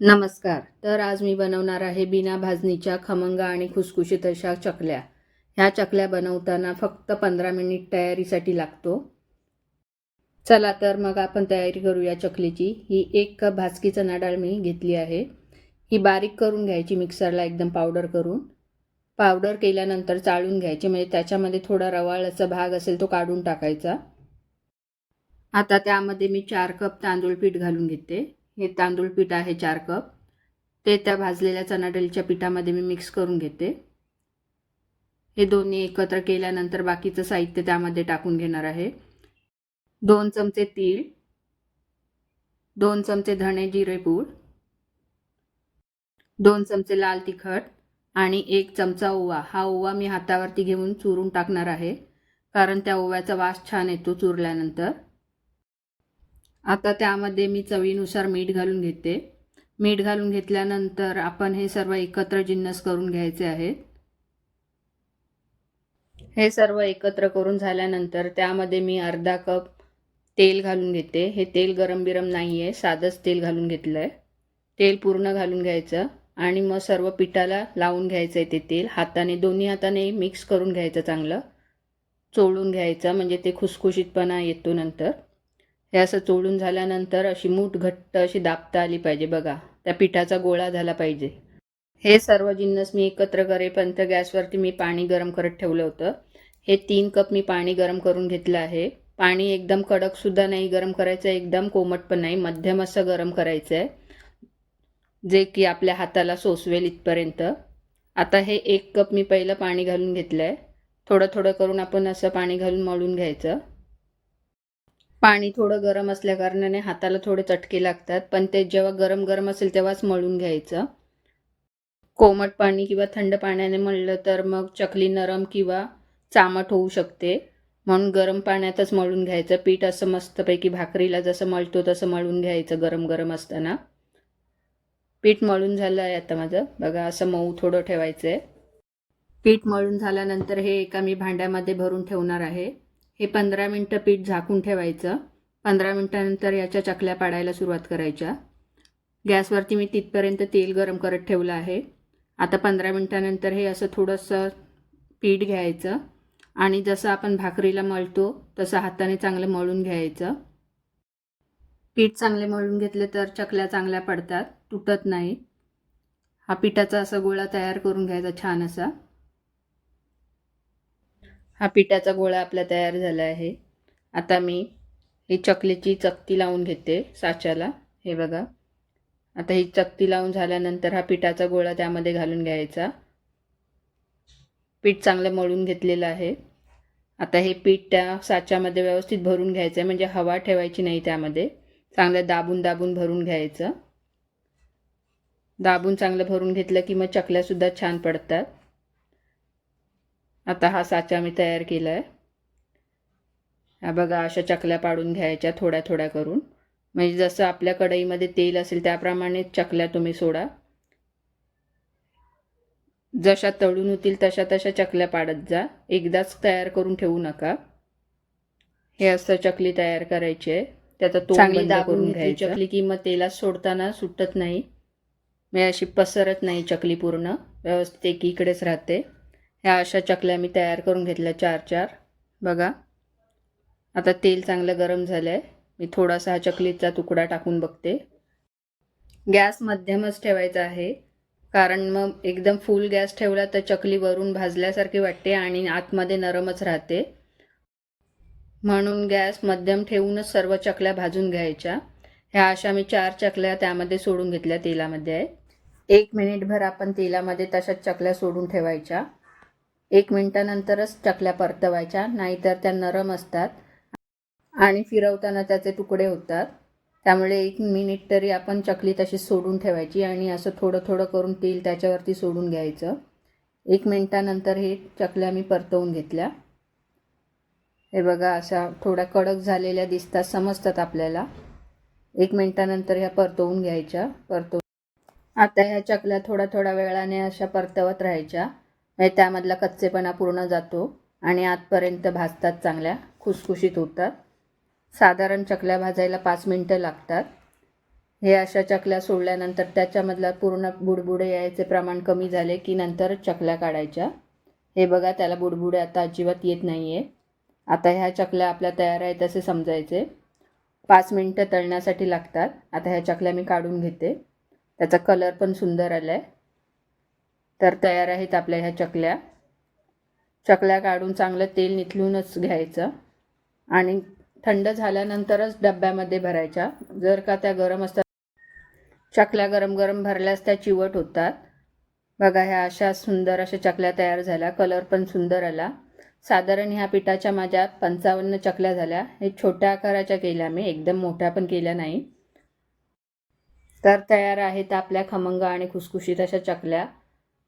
नमस्कार. तर आज मी बनवणार आहे बिना भाजणीच्या खमंग आणि खुसखुशीत अशा चकल्या. ह्या चकल्या बनवताना फक्त पंधरा मिनिट तयारीसाठी लागतो. चला तर मग आपण तयारी करूया चकलीची. ही एक कप भाजकी चणा डाळ मी घेतली आहे. ही बारीक करून घ्यायची मिक्सरला एकदम पावडर करून. पावडर केल्यानंतर चाळून घ्यायची म्हणजे त्याच्यामध्ये थोडा रवाळाचा भाग असेल तो काढून टाकायचा. आता त्यामध्ये मी चार कप तांदूळ पीठ घालून घेते. हे तांदूळ पीठ आहे चार कप. ते त्या भाजलेल्या चणाडळीच्या पिठामध्ये मी मिक्स करून घेते. हे दोन्ही एकत्र केल्यानंतर बाकीचं साहित्य त्यामध्ये टाकून घेणार आहे. दोन चमचे तीळ दोन चमचे धणे जिरेपूड दोन चमचे लाल तिखट आणि एक चमचा ओवा. हा ओवा मी हातावरती घेऊन चुरून टाकणार आहे. कारण त्या ओव्याचा वास छान येतो चुरल्यानंतर. आता त्यामध्ये मी चवीनुसार मीठ घालून घेते. मीठ घालून घेतल्यानंतर आपण हे सर्व एकत्र जिन्नस करून घ्यायचे आहेत हे सर्व एकत्र करून झाल्यानंतर त्यामध्ये मी अर्धा कप तेल घालून घेते. हे तेल गरम बिरम नाही आहे साधंच तेल घालून घेतलं आहे तेल पूर्ण घालून घ्यायचं आणि मग सर्व पिठाला लावून घ्यायचं आहे ते तेल. हाताने दोन्ही हाताने मिक्स करून घ्यायचं चांगलं. चोळून घ्यायचं म्हणजे ते खुसखुशीतपणा येतो नंतर. हे असं चोळून झाल्यानंतर अशी मूठ घट्ट अशी दाबता आली पाहिजे बघा. त्या पिठाचा गोळा झाला पाहिजे. हे सर्व जिन्नस मी एकत्र करेपर्यंत गॅसवरती मी पाणी गरम करत ठेवलं होतं. हे तीन कप मी पाणी गरम करून घेतलं आहे. पाणी एकदम कडकसुद्धा नाही गरम करायचं एकदम कोमट पण नाही मध्यम असं गरम करायचं आहे जे की आपल्या हाताला सोसवेल इथपर्यंत. आता हे एक कप मी पहिलं पाणी घालून घेतलं आहे थोडं थोडं करून आपण असं पाणी घालून मळून घ्यायचं. पाणी थोडं गरम असल्याकारणाने हाताला थोडे चटके लागतात. पण ते जेव्हा गरम गरम असेल तेव्हाच मळून घ्यायचं. कोमट पाणी किंवा थंड पाण्याने मळलं तर मग चकली नरम किंवा चामट होऊ शकते. म्हणून गरम पाण्यातच मळून घ्यायचं. पीठ असं मस्तपैकी भाकरीला जसं मळतो तसं मळून घ्यायचं गरम गरम असताना. पीठ मळून झालं आहे आता माझं. बघा असं मऊ थोडं ठेवायचं आहे पीठ मळून झाल्यानंतर हे एका मी भांड्यामध्ये भरून ठेवणार आहे. हे पंधरा मिनटं पीठ झाकून ठेवायचं. पंधरा मिनटानंतर याच्या चकल्या पाडायला सुरुवात करायच्या. गॅसवरती मी तिथपर्यंत तेल गरम करत ठेवलं आहे. आता पंधरा मिनटानंतर हे असं थोडंसं पीठ घ्यायचं आणि जसं आपण भाकरीला मळतो तसं हाताने चांगलं मळून घ्यायचं. पीठ चांगले मळून घेतले तर चकल्या चांगल्या पडतात तुटत नाही. हा पिठाचा असा गोळा तयार करून घ्यायचा छान असा. हा पिठाचा गोळा आपला तयार झाला आहे. आता मी ही चकलीची चकती लावून घेते साच्याला. हे बघा. आता ही चकती लावून झाल्यानंतर हा पिठाचा गोळा त्यामध्ये घालून घ्यायचा. पीठ चांगलं मळून घेतलेलं आहे. आता हे पीठ त्या साच्यामध्ये व्यवस्थित भरून घ्यायचं आहे म्हणजे हवा ठेवायची नाही त्यामध्ये. चांगलं दाबून दाबून भरून घ्यायचं. दाबून चांगलं भरून घेतलं की मग चकल्यासुद्धा छान पडतात. आता हा साचा मी तयार केला आहे हा बघा अशा चकल्या पाडून घ्यायच्या थोड्या थोड्या करून. म्हणजे जसं आपल्या कढईमध्ये तेल असेल त्याप्रमाणे चकल्या तुम्ही सोडा. जशा तळून होतील तशा तशा चकल्या पाडत जा. एकदाच तयार करून ठेवू नका. हे असं चकली तयार करायची आहे. त्याचा तोंड बंद करून घ्यायची. चकली की मग तेलात सोडताना सुटत नाही. मी अशी पसरत नाही चकली पूर्ण. व्यवस्थित एकीकडेच राहते. ह्या अशा चकल्या मी तयार करून घेतल्या चार चार. बघा. आता तेल चांगलं गरम झालं आहे मी थोडासा हा चकलीचा तुकडा टाकून बघते. गॅस मध्यमच ठेवायचा आहे. कारण मग एकदम फुल गॅस ठेवला तर चकली वरून भाजल्यासारखी वाटते आणि आतमध्ये नरमच राहते. म्हणून गॅस मध्यम ठेवूनच सर्व चकल्या भाजून घ्यायच्या. ह्या अशा मी चार चकल्या त्यामध्ये सोडून घेतल्या तेलामध्ये. आहे एक मिनिटभर आपण तेलामध्ये तशाच चकल्या सोडून ठेवायच्या. एक मिनटानंतरच चकल्या परतवायच्या नाहीतर त्या नरम असतात आणि फिरवताना त्याचे तुकडे होतात. त्यामुळे एक मिनिट तरी आपण चकली तशी सोडून ठेवायची आणि असं थोडं थोडं करून तेल त्याच्यावरती सोडून घ्यायचं. एक मिनटानंतर हे चकल्या मी परतवून घेतल्या. हे बघा अशा थोड्या कडक झालेल्या दिसतात समजतात आपल्याला. एक मिनटानंतर ह्या परतवून घ्यायच्या परतवून. आता ह्या चकल्या थोड्या थोड्या वेळाने अशा परतवत राहायच्या. म्हणजे त्यामधला कच्चेपणा पूर्ण जातो आणि आतपर्यंत भाजतात चांगल्या खुसखुशीत होतात. साधारण चकल्या भाजायला पाच मिनटं लागतात. हे अशा चकल्या सोडल्यानंतर त्याच्यामधला पूर्ण बुडबुडे यायचे प्रमाण कमी झाले की नंतर चकल्या काढायच्या. हे बघा त्याला बुडबुडे आता अजिबात येत नाही आहे आता ह्या चकल्या आपल्या तयार आहेत असे समजायचे. पाच मिनटं तळण्यासाठी लागतात. आता ह्या चकल्या मी काढून घेते. त्याचा कलर पण सुंदर आला आहे तर तयार आहेत आपल्या ह्या चकल्या. चकल्या काढून चांगलं तेल निथलूनच घ्यायचं. आणि थंड झाल्यानंतरच डब्यामध्ये भरायच्या. जर का त्या गरम असतात चकल्या गरम गरम भरल्यास त्या चिवट होतात. बघा ह्या अशा सुंदर अशा चकल्या तयार झाल्या. कलर पण सुंदर आला. साधारण ह्या पिठाच्या माझ्या पंचावन्न चकल्या झाल्या. हे छोट्या आकाराच्या केल्या मी. एकदम मोठ्या पण केल्या नाही. तर तयार आहेत आपल्या खमंग आणि खुसखुशीत अशा चकल्या.